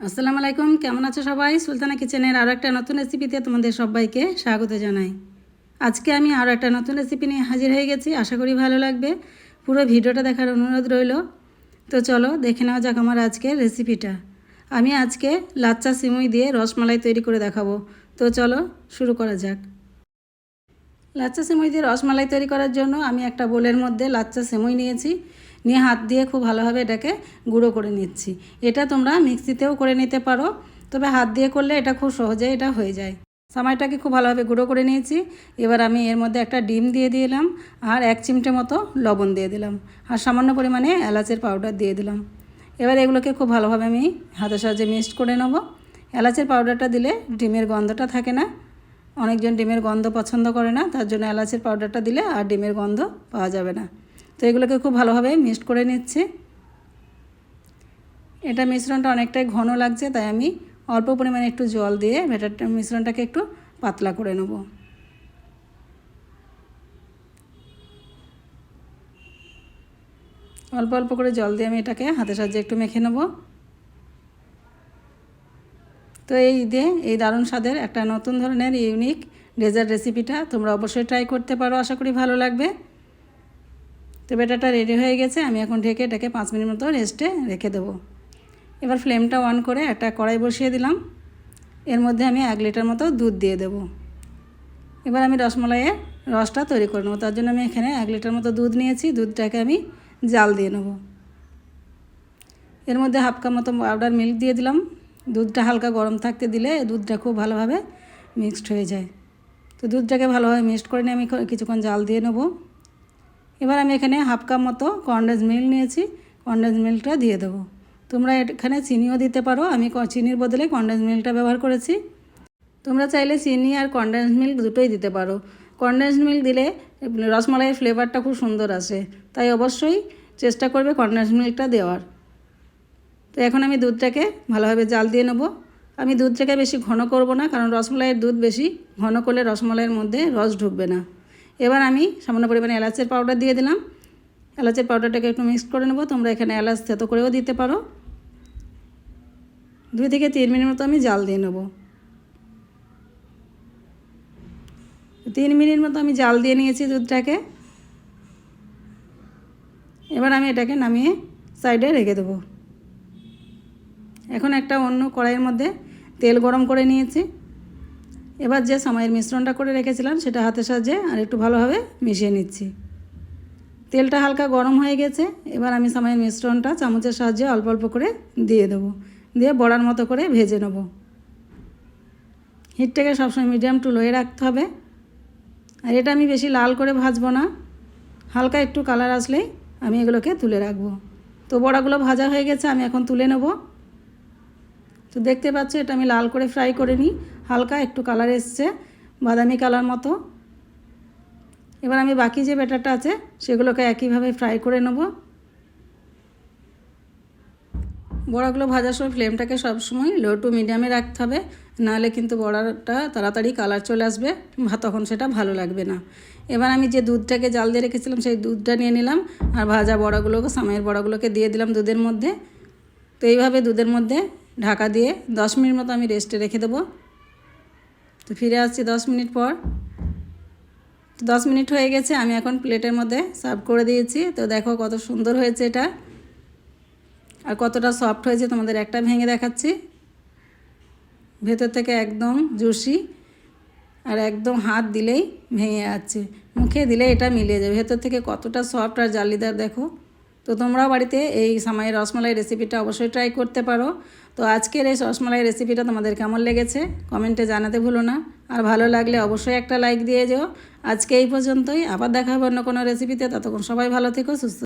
আসসালামু আলাইকুম, কেমন আছো সবাই? সুলতানা কিচেনের আরও একটা নতুন রেসিপিতে তোমাদের সবাইকে স্বাগত জানাই। আজকে আমি আরও একটা নতুন রেসিপি নিয়ে হাজির হয়ে গেছি, আশা করি ভালো লাগবে। পুরো ভিডিওটা দেখার অনুরোধ রইল। তো চলো দেখে নেওয়া যাক আমার আজকের রেসিপিটা আমি আজকে লাচ্চা সিমুই দিয়ে রসমালাই তৈরি করে দেখাবো। তো চলো শুরু করা যাক। লাচ্চা সেমুই দিয়ে রসমালাই তৈরি করার জন্য আমি একটা বোলের মধ্যে লাচ্চা সেমুই নিয়েছি। নিয়ে হাত দিয়ে খুব ভালোভাবে এটাকে গুঁড়ো করে নিচ্ছি। এটা তোমরা মিক্সিতেও করে নিতে পারো, তবে হাত দিয়ে করলে এটা খুব সহজে এটা হয়ে যায়। সময়টাকে খুব ভালোভাবে গুঁড়ো করে নিয়েছি। এবার আমি এর মধ্যে একটা ডিম দিয়ে দিলাম আর এক চিমটে মতো লবণ দিয়ে দিলাম আর সামান্য পরিমাণে এলাচের পাউডার দিয়ে দিলাম। এবার এগুলোকে খুব ভালোভাবে আমি হাতের সাহায্যে মিক্সড করে নেব। এলাচের পাউডারটা দিলে ডিমের গন্ধটা থাকে না, অনেকজন ডিমের গন্ধ পছন্দ করে না, তার জন্য এলাচের পাউডারটা দিলে আর ডিমের গন্ধ পাওয়া যাবে না। তো এগুলোকে খুব ভালোভাবে মিক্সড করে নিচ্ছি। এটা মিশ্রণটা অনেকটাই ঘন লাগছে, তাই আমি অল্প পরিমাণে একটু জল দিয়ে ব্যাটারটা, মিশ্রণটাকে একটু পাতলা করে নেব। অল্প অল্প করে জল দিয়ে আমি এটাকে হাতের সাহায্যে একটু মেখে নেব। তো এই ঈদে এই দারুণ স্বাদের একটা নতুন ধরনের, ইউনিক ডেজার্ট রেসিপিটা তোমরা অবশ্যই ট্রাই করতে পারো, আশা করি ভালো লাগবে। তো ব্যাটারটা রেডি হয়ে গেছে, আমি এখন ঢেকে এটাকে পাঁচ মিনিট মতো রেস্টে রেখে দেবো। এবার ফ্লেমটা অন করে একটা কড়াই বসিয়ে দিলাম। এর মধ্যে আমি এক লিটার মতো দুধ দিয়ে দেবো। এবার আমি রসমলাইয়ের রসটা তৈরি করে নেব। তার জন্য আমি এখানে এক লিটার মতো দুধ নিয়েছি, দুধটাকে আমি জাল দিয়ে নেব। এর মধ্যে হাফ কাপ মতো পাউডার মিল্ক দিয়ে দিলাম। দুধটা হালকা গরম থাকতে দিলে দুধটা খুব ভালোভাবে মিক্সড হয়ে যায়। তো দুধটাকে ভালোভাবে মিক্সড করে নিয়ে আমি কিছুক্ষণ জাল দিয়ে নেব। এবার আমি এখানে হাফ কাপ মতো কন্ডেন্স মিল্ক নিয়েছি কন্ডেন্স মিল্কটা দিয়ে দেবো। তোমরা এখানে চিনিও দিতে পারো, আমি চিনির বদলে কন্ডেন্স মিল্কটা ব্যবহার করেছি। তোমরা চাইলে চিনি আর কন্ডেন্স মিল্ক দুটোই দিতে পারো। কন্ডেন্স মিল্ক দিলে রসমালাইয়ের ফ্লেভারটা খুব সুন্দর আসে, তাই অবশ্যই চেষ্টা করবে কন্ডেন্স মিল্কটা দেওয়ার। তো এখন আমি দুধটাকে ভালোভাবে জাল দিয়ে নেব। আমি দুধটাকে বেশি ঘন করব না, কারণ রসমালাইয়ের দুধ বেশি ঘন করলে রসমালাইয়ের মধ্যে রস ঢুকবে না। এবার আমি সামান্য পরিমাণে এলাচের পাউডার দিয়ে দিলাম। এলাচের পাউডারটাকে একটু মিক্স করে নেব। তোমরা এখানে এলাচ থেতো করেও দিতে পারো। দুই থেকে তিন মিনিট মতো আমি জাল দিয়ে নেব। তিন মিনিট মতো আমি জাল দিয়ে নিয়েছি দুধটাকে। এবার আমি এটাকে নামিয়ে সাইডে রেখে দেবো। এখন একটা অন্য কড়াইয়ের মধ্যে তেল গরম করে নিয়েছি। এবার যে সময়ের মিশ্রণটা করে রেখেছিলাম, সেটা হাতের সাহায্যে আর একটু ভালোভাবে মিশিয়ে নিচ্ছি। তেলটা হালকা গরম হয়ে গেছে, এবার আমি সময়ের মিশ্রণটা চামচের সাহায্যে অল্প অল্প করে দিয়ে দেবো। দিয়ে বড়ার মতো করে ভেজে নেব। হিটটাকে সবসময় মিডিয়াম টু লোয়ে রাখতে হবে। আর এটা আমি বেশি লাল করে ভাজবো না। হালকা একটু কালার আসলেই আমি এগুলোকে তুলে রাখব। তো বড়াগুলো ভাজা হয়ে গেছে, আমি এখন তুলে নেব। তো দেখতে পাচ্ছ, এটা আমি লাল করে ফ্রাই করে নিই। হালকা, একটু কালার এসছে, বাদামি কালার মতো। এবার আমি বাকি যে ব্যাটারটা আছে, সেগুলোকে একইভাবে ফ্রাই করে নেব। বড়াগুলো ভাজার সময় ফ্লেমটাকে সবসময় লো টু মিডিয়ামে রাখতে হবে, নাহলে কিন্তু বড়াটা তাড়াতাড়ি কালার চলে আসবে তখন সেটা ভালো লাগবে না। এবার আমি যে দুধটাকে জাল দিয়ে রেখেছিলাম, সেই দুধটা নিয়ে নিলাম, আর ভাজা বড়াগুলোকে সামের বড়াগুলোকে দিয়ে দিলাম দুধের মধ্যে। তো এইভাবে দুধের মধ্যে ঢাকা দিয়ে দশ মিনিট মতো আমি রেস্টে রেখে দেবো। তো ফিরে আসছি দশ মিনিট পর। তো দশ মিনিট হয়ে গেছে, আমি এখন প্লেটের মধ্যে সার্ভ করে দিয়েছি। তো দেখো কত সুন্দর হয়েছে এটা। আর কতটা সফট হয়েছে তোমাদের একটা ভেঙে দেখাচ্ছি। ভেতর থেকে একদম জুসি আর একদম হাত দিলেই ভেঙে যাচ্ছে। মুখে দিলে এটা মিলিয়ে যাবে। ভেতর থেকে কতটা সফট আর জালিদার দেখো। তো তোমরাও বাড়িতে এই সামাই রসমালাই রেসিপিটা অবশ্যই ট্রাই করতে পারো। তো আজকের এই রসমালাই রেসিপিটা তোমাদের কেমন লেগেছে? কমেন্টে জানাতে ভুলো না। আর ভালো লাগলে অবশ্যই একটা লাইক দিয়ে যেও। আজকে এই পর্যন্তই। আবার দেখা হবে অন্য কোনো রেসিপিতে ততক্ষণ সবাই ভালো থেকো, সুস্থ